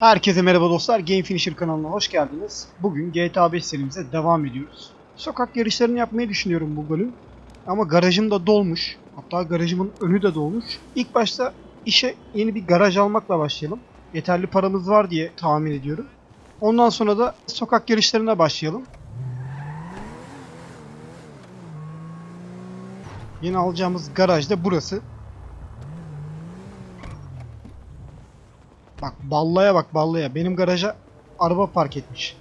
Herkese merhaba dostlar. Game Finisher kanalına hoş geldiniz. Bugün GTA 5 serimize devam ediyoruz. Sokak yarışlarını yapmayı düşünüyorum bu bölüm. Ama garajım da dolmuş. Hatta garajımın önü de dolmuş. İlk başta işe yeni bir garaj almakla başlayalım. Yeterli paramız var diye tahmin ediyorum. Ondan sonra da sokak yarışlarına başlayalım. Yeni alacağımız garaj da burası. Bak ballaya bak ballaya. Benim garaja araba park etmiş.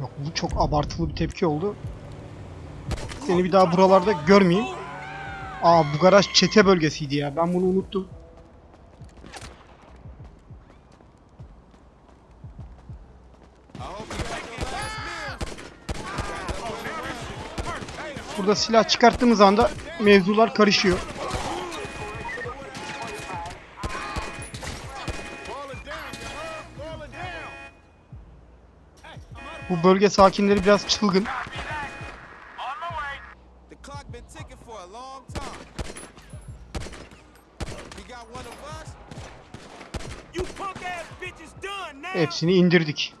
Yok bu çok abartılı bir tepki oldu. Seni bir daha buralarda görmeyeyim. Aa bu garaj çete bölgesiydi ya. Ben bunu unuttum. Burada silah çıkarttığımız anda mevzular karışıyor. Bu bölge sakinleri biraz çılgın. Hepsini indirdik.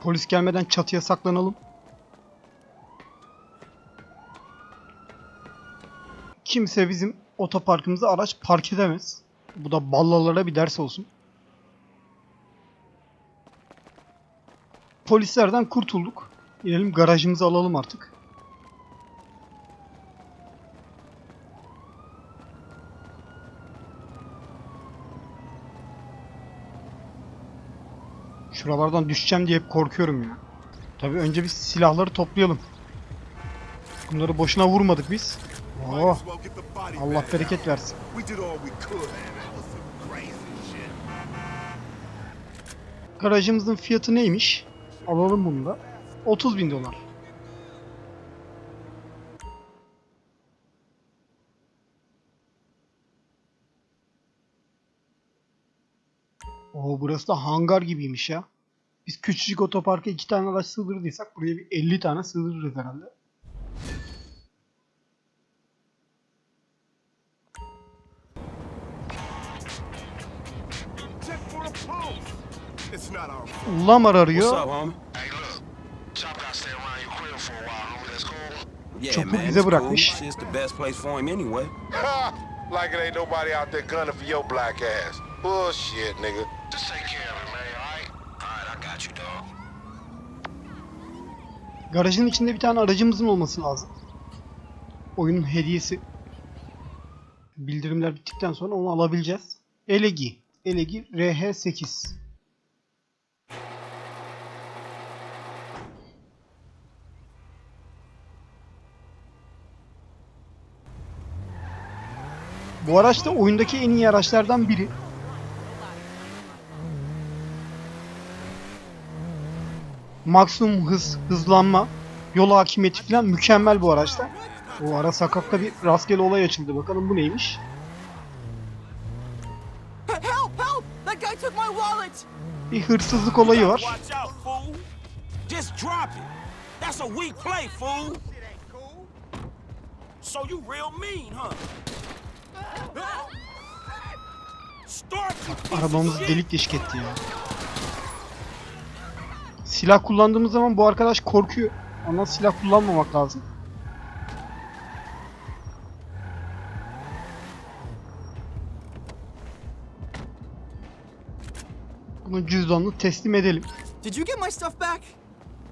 Polis gelmeden çatıya saklanalım. Kimse bizim otoparkımıza araç park edemez. Bu da ballalara bir ders olsun. Polislerden kurtulduk. İnelim garajımızı alalım artık. Şuralardan düşeceğim diye hep korkuyorum ya. Tabii önce biz silahları toplayalım. Bunları boşuna vurmadık biz. Oh, Allah bereket versin. Garajımızın fiyatı neymiş? Alalım bunu da. 30 bin dolar. Oo burası da hangar gibiymiş ya. Biz küçücük otoparka iki tane araç sığdırdıysak buraya bir 50 tane sığdırırız herhalde. Place for him anyway. Ha! like it ain't nobody out there gunning for your black ass. Bullshit, nigga. Just take care of it, man, alright? Alright, I got you, dog. Garajın içinde bir tane aracımızın olması lazım. Oyunun hediyesi. Bildirimler bittikten sonra onu alabileceğiz. Elegi. Elegi RH8. Bu araç da oyundaki en iyi araçlardan biri. maksimum hız, hızlanma, yol hakimiyeti falan mükemmel bu araçta. O ara sakakta bir rastgele olay açıldı. Bakalım bu neymiş? Bir hırsızlık olayı var. So you real mean, huh? Shit. delik deşik etti ya. Silah kullandığımız zaman bu arkadaş korkuyor. Ondan silah kullanmamak lazım. Bunun cüzdanını teslim edelim. Did you get my stuff back?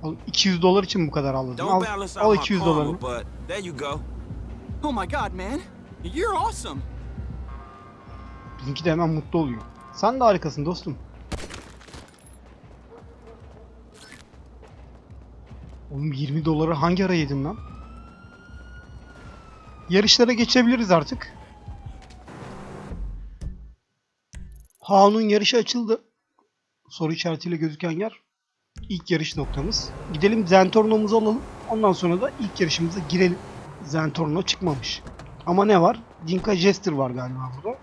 Oğlum 200 dolar için bu kadar aldım. Al, al out my 200 karma, dolarını. Oh my god, man. You're awesome. Bizimki de hemen mutlu oluyor. Sen de harikasın dostum. Oğlum 20 doları hangi ara yedin lan? Yarışlara geçebiliriz artık. Haun'un yarışı açıldı. Soru işaretiyle gözüken yer ilk yarış noktamız. Gidelim Zentorno'muzu alalım. Ondan sonra da ilk yarışımıza girelim. Zentorno çıkmamış. Ama ne var? Dinka Jester var galiba burada.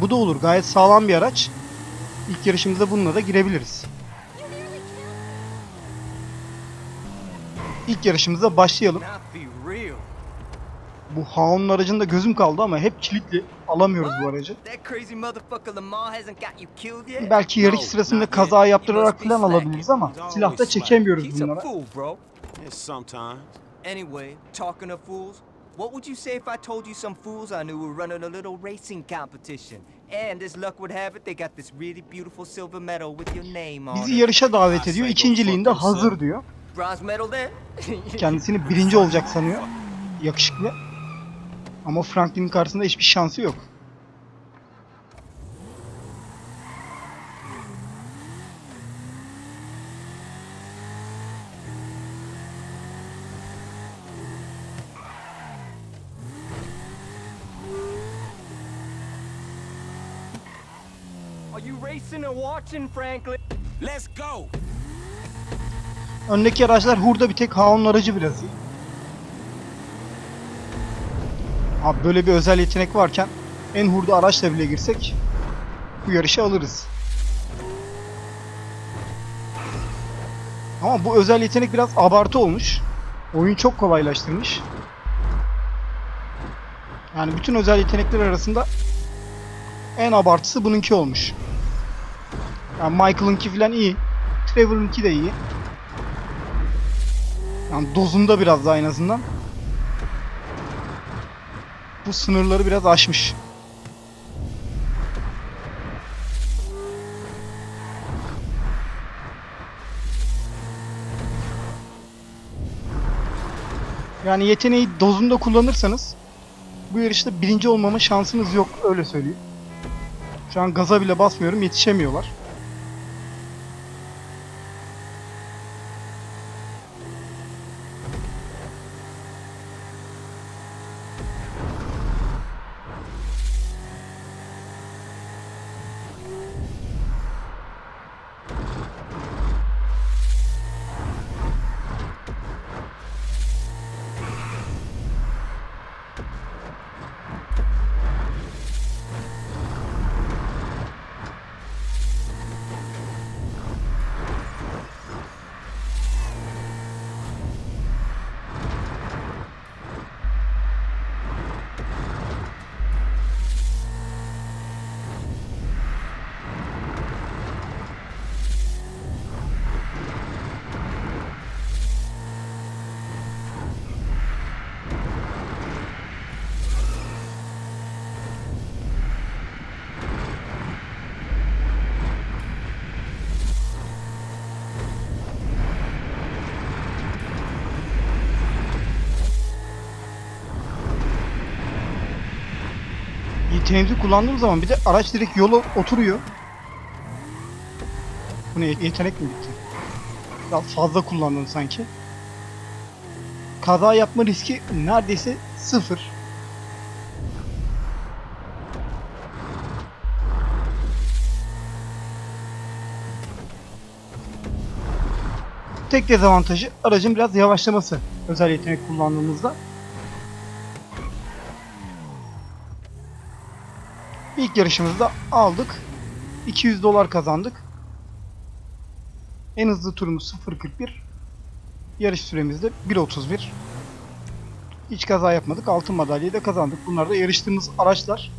Bu da olur. Gayet sağlam bir araç. İlk yarışımıza bununla da girebiliriz. ilk yarışımıza başlayalım. Bu Haon'un aracında gözüm kaldı ama hep kilitli. Alamıyoruz bu aracı. Belki yarış sırasında kaza yaptırarak falan alabiliriz ama silahta çekemiyoruz bunlara. Anyway, talking of fools, what would you say if I told you some fools I knew were running a little racing competition? And as luck would have it, they got this really beautiful silver medal with your name on Bizi it. yarışa davet ediyor. İkinciliğinde hazır diyor. Bronze medal then? Kendisini birinci olacak sanıyor. Yakışıklı. Ama Franklin'in karşısında hiçbir şansı yok. Are you racing or watching, Franklin? Let's go. Öndeki araçlar hurda bir tek Haon'un aracı biraz iyi. Abi böyle bir özel yetenek varken en hurda araçla bile girsek bu yarışı alırız. Ama bu özel yetenek biraz abartı olmuş. Oyun çok kolaylaştırmış. Yani bütün özel yetenekler arasında en abartısı bununki olmuş. Yani Michael'ınki falan iyi. Trevor'ınki de iyi. Yani dozunda biraz daha en azından. Bu sınırları biraz aşmış. Yani yeteneği dozunda kullanırsanız bu yarışta birinci olmama şansınız yok öyle söyleyeyim. Şu an gaza bile basmıyorum yetişemiyorlar. Yeteneğimizi kullandığım zaman bir de araç direkt yola oturuyor. Bu ne yetenek mi bitti? Biraz fazla kullandım sanki. Kaza yapma riski neredeyse sıfır. Tek dezavantajı aracın biraz yavaşlaması özel yetenek kullandığımızda. İlk yarışımızda aldık. 200 dolar kazandık. En hızlı turumuz 0.41. Yarış süremiz de 1.31. Hiç kaza yapmadık. Altın madalyayı da kazandık. Bunlar da yarıştığımız araçlar.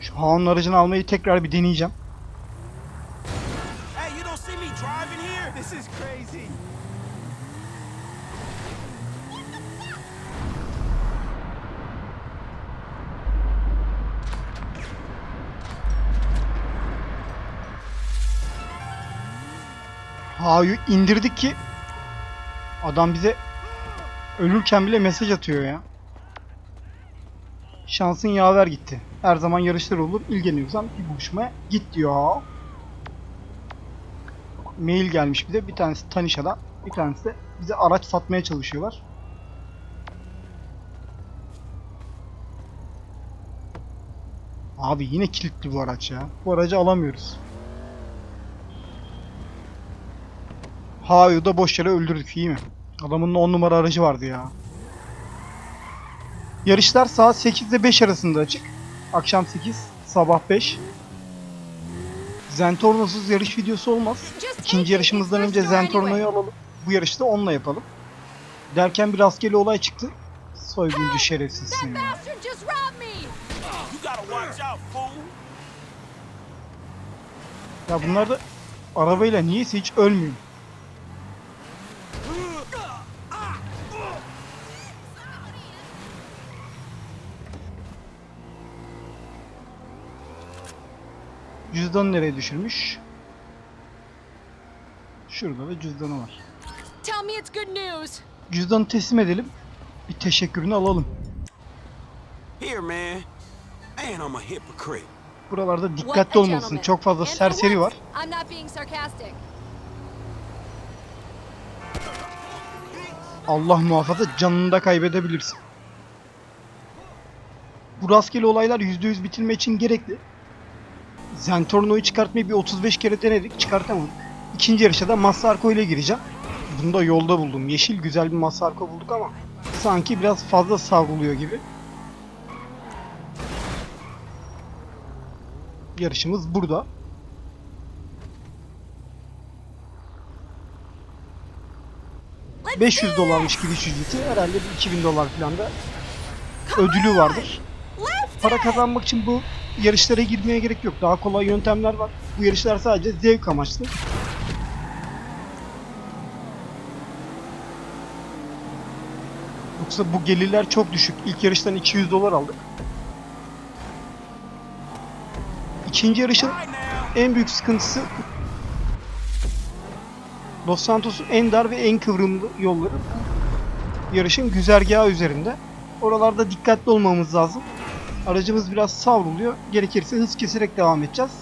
Şu Haon'un aracını almayı tekrar bir deneyeceğim. Ha'yı indirdik ki adam bize ölürken bile mesaj atıyor ya. Şansın yaver gitti. Her zaman yarışlar olur. İlgileniyorsan bir buluşmaya git diyor. Mail gelmiş bir de. Bir tanesi Tanişa'dan. Bir tanesi de bize araç satmaya çalışıyorlar. Abi yine kilitli bu araç ya. Bu aracı alamıyoruz. Hayu da boş yere öldürdük iyi mi? Adamın 10 numara aracı vardı ya. Yarışlar saat 8 ile 5 arasında açık. Akşam 8, sabah 5. Zentornosuz yarış videosu olmaz. İkinci yarışımızdan önce Zentorno'yu alalım. Bu yarışı da onunla yapalım. Derken bir rastgele olay çıktı. Soyguncu şerefsiz That seni. bastard just robbed me! You gotta watch out, fool. Ya bunlar da arabayla niyeyse hiç ölmüyor. Cüzdanı nereye düşürmüş? Şurada da cüzdanı var. Tell me it's good news! Cüzdanı teslim edelim. Bir teşekkürünü alalım. Here, man. Man, I'm a hypocrite. Buralarda dikkatli olmalısın. Çok fazla serseri var. once, I'm not being sarcastic. Allah muhafaza canını da kaybedebilirsin. Bu rastgele olaylar %100 bitirme için gerekli. Zentorno'yu çıkartmayı bir 35 kere denedik, çıkartamadık. İkinci yarışa da Massarko ile gireceğim. Bunu da yolda buldum. Yeşil güzel bir Massarko bulduk ama sanki biraz fazla savruluyor gibi. Yarışımız burada. Let's 500 do it! dolarmış giriş ücreti. Herhalde bir 2000 dolar falan da ödülü vardır. Para kazanmak için bu yarışlara girmeye gerek yok. Daha kolay yöntemler var. Bu yarışlar sadece zevk amaçlı. Yoksa bu gelirler çok düşük. İlk yarıştan 200 dolar aldık. İkinci yarışın en büyük sıkıntısı Los Santos'un en dar ve en kıvrımlı yolları. Yarışın güzergahı üzerinde. Oralarda dikkatli olmamız lazım. Aracımız biraz savruluyor. Gerekirse hız keserek devam edeceğiz.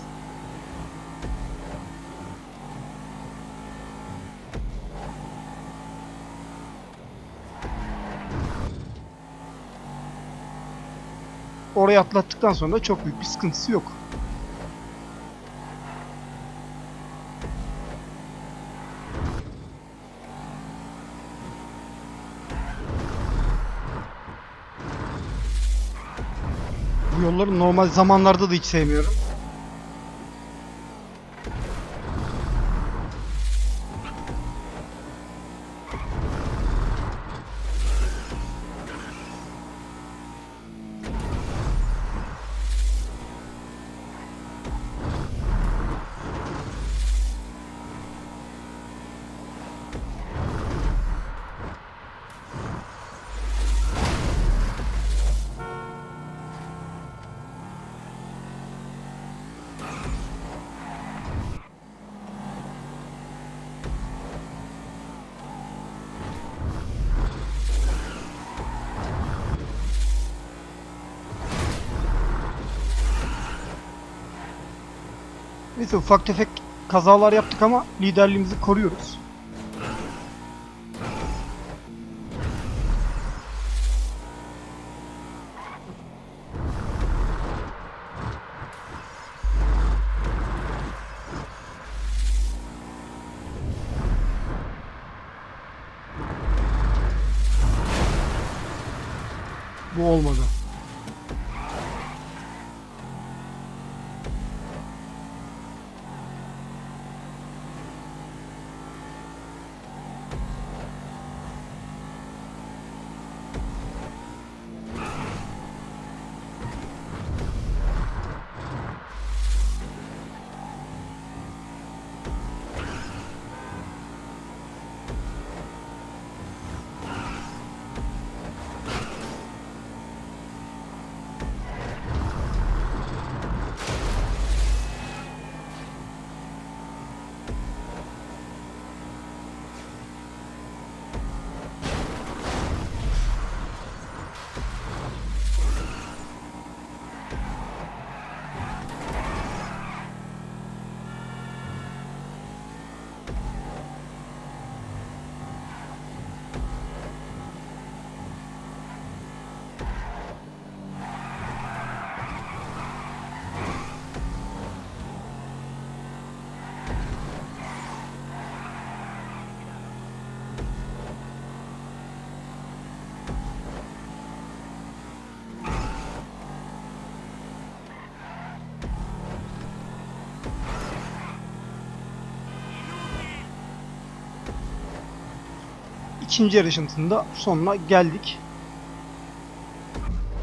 Orayı atlattıktan sonra çok büyük bir sıkıntısı yok. Yolları normal zamanlarda da hiç sevmiyorum. Neyse ufak tefek kazalar yaptık ama liderliğimizi koruyoruz. İkinci yarışın sonuna geldik.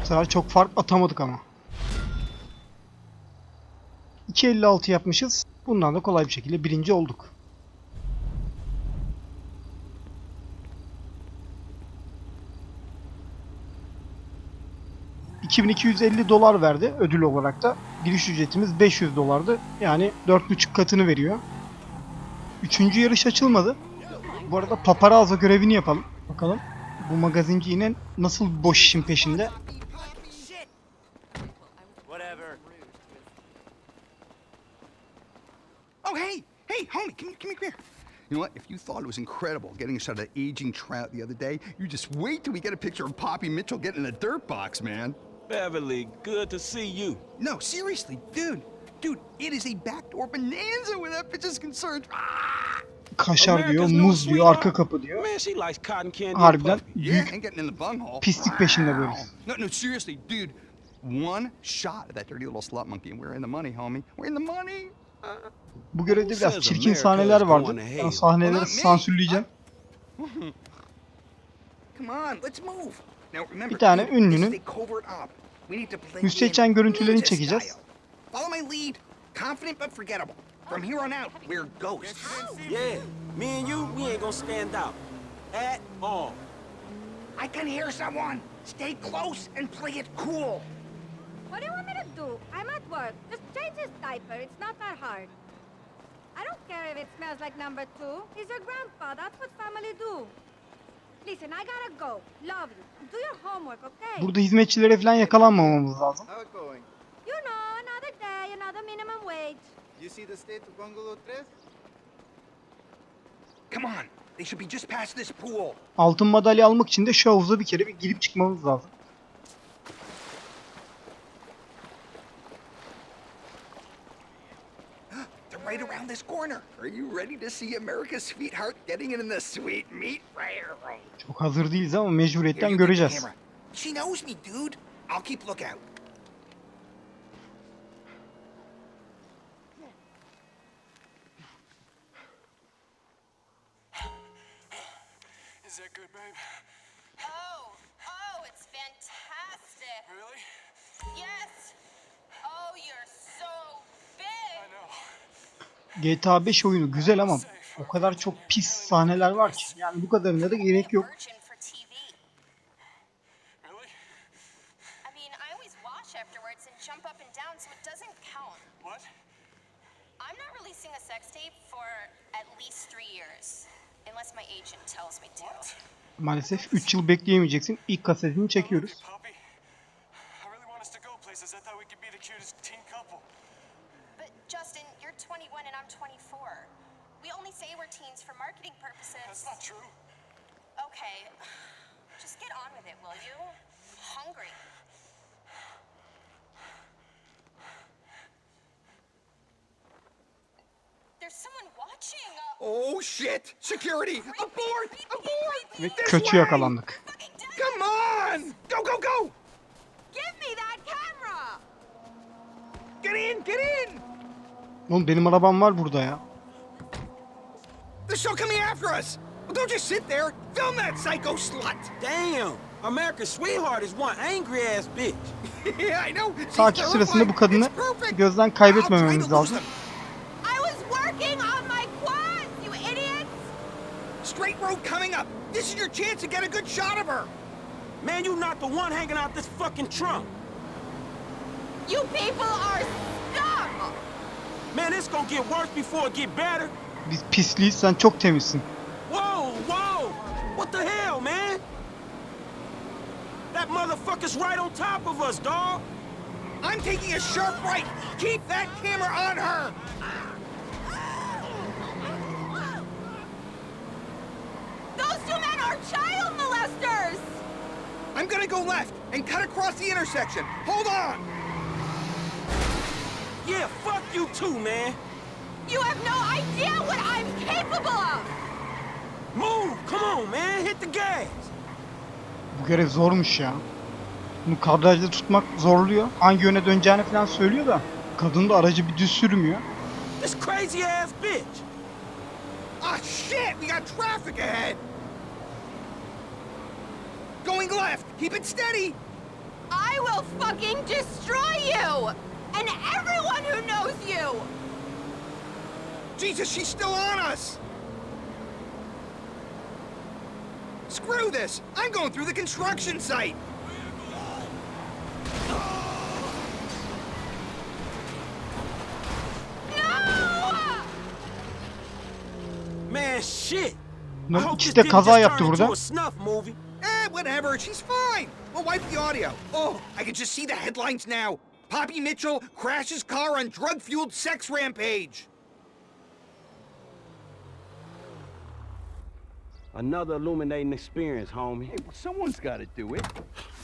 Bu sefer çok fark atamadık ama. 2.56 yapmışız. Bundan da kolay bir şekilde birinci olduk. ...2250 dolar verdi ödül olarak da. Giriş ücretimiz 500 dolardı. Yani 4,5 katını veriyor. Üçüncü yarış açılmadı. Bu arada paparazzo görevini yapalım. Bakalım bu magazinci yine nasıl boş işin peşinde. Oh, hey, hey, homie, come, come here. You know what? If you thought it was incredible getting a shot of that aging trout the other day, you just wait till we get a picture of Poppy Mitchell getting in a dirt box, man. Beverly, good to see you. No, seriously, dude. Dude, it is a backdoor bonanza where that bitch is concerned. Ah! Kaşar diyor, muz diyor, arka kapı diyor. Harbiden büyük pislik peşinde böyle. No, no, seriously, dude. One shot of that dirty little slut monkey and we're in the money, homie. We're in the money. Bu görevde biraz çirkin sahneler vardı. Ben sahneleri sansürleyeceğim. Come on, let's move. Now remember, Bir tane ünlünün seçen görüntülerini çekeceğiz. Follow my lead. Confident but forgettable. From here on out, we're ghosts. Yeah, me and you, we ain't gonna stand out. At all. I can hear someone. Stay close and play it cool. What do you want me to do? I'm at work. Just change his diaper. It's not that hard. I don't care if it smells like number two. He's your grandpa. That's what family do. Listen, I gotta go. Love you. Do your homework, okay? Burada hizmetçilere falan yakalanmamamız lazım. Going? You know, another day, another minimum wage. You see the state of Bungalow 3? Come on. They should be just past this pool. Altın madalya almak için de şu havuza bir kere bir girip çıkmamız lazım. They're right around this corner. Are you ready to see America's sweetheart getting in the sweet meat railroad? Çok hazır değiliz ama mecburiyetten göreceğiz. She knows me, dude. I'll keep lookout. GTA 5 oyunu güzel ama o kadar çok pis sahneler var ki. Yani bu kadarına da gerek yok. Virgin for TV. Really? I mean, I always wash afterwards and jump up and down, so it doesn't count. What? I'm not releasing a sex tape for at least three years, unless my agent tells me to. Maalesef 3 yıl bekleyemeyeceksin. İlk kasetini çekiyoruz. Poppy, I really want us to go places. I thought we could be the cutest teen couple. But Justin, you're 21 and I'm 24. We only say we're teens for marketing That's purposes. not true. Okay, just get on with it, will you? hungry. There's someone watching. Uh, Oh shit! Security! Abort! Abort! Ve kötü yakalandık. Come on! Go, go, go! Give me that camera. Get in, get in! Oğlum benim arabam var burada ya. They're still coming after us! Well, don't just sit there! Film that psycho slut! Damn, America's sweetheart is one angry ass bitch. yeah, I know! She's Takip sırasında bu kadını gözden kaybetmememiz lazım. Straight road coming up. This is your chance to get a good shot of her. Man, you're not the one hanging out this fucking trunk. You people are scum. Man, it's gonna get worse before it get better. Biz pisliyiz sen çok temizsin. Whoa, whoa! What the hell, man? That motherfucker's right on top of us, dog. I'm taking a sharp right. Keep that camera on her. Child molesters. I'm gonna go left and cut across the intersection. Hold on. Yeah, fuck you too, man. You have no idea what I'm capable of. Move, come on, man, hit the gas. Bu görev zormuş ya. Bunu kadrajda tutmak zorluyor. Hangi yöne döneceğini falan söylüyor da. Kadın da aracı bir düz sürmüyor. This crazy ass bitch. Ah, shit! We got traffic ahead. Going left. Keep it steady. I will fucking destroy you! And everyone who knows you! Jesus, she's still on us. Screw this. I'm going through the construction site. No! Man, shit. I Lan hope ikisi this de didn't kaza just yaptı turn into burada. Whatever. She's fine. We'll wipe the audio. Oh, I can just see the headlines now. Poppy Mitchell crashes car on drug-fueled sex rampage. Another illuminating experience, homie. Hey, well, someone's got to do it.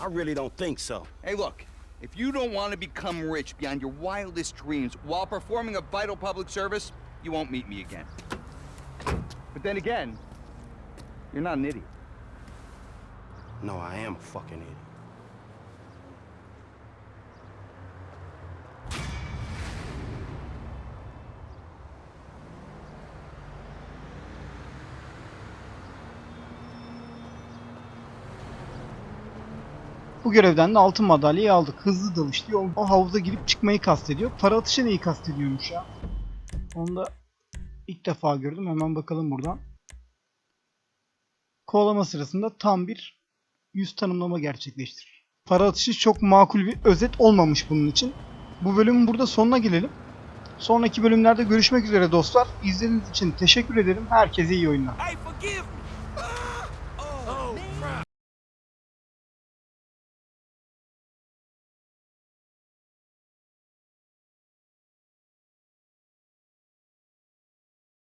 I really don't think so. Hey, look. If you don't want to become rich beyond your wildest dreams while performing a vital public service, you won't meet me again. But then again, you're not an idiot. No, I am a fucking idiot. Bu görevden de altın madalyayı aldık. Hızlı dalış diyor. O havuza girip çıkmayı kastediyor. Para atışı neyi kastediyormuş ya? Onu da ilk defa gördüm. Hemen bakalım buradan. Kovalama sırasında tam bir yüz tanımlama gerçekleştirir. Para atışı çok makul bir özet olmamış bunun için. Bu bölümün burada sonuna gelelim. Sonraki bölümlerde görüşmek üzere dostlar. İzlediğiniz için teşekkür ederim. Herkese iyi oyunlar.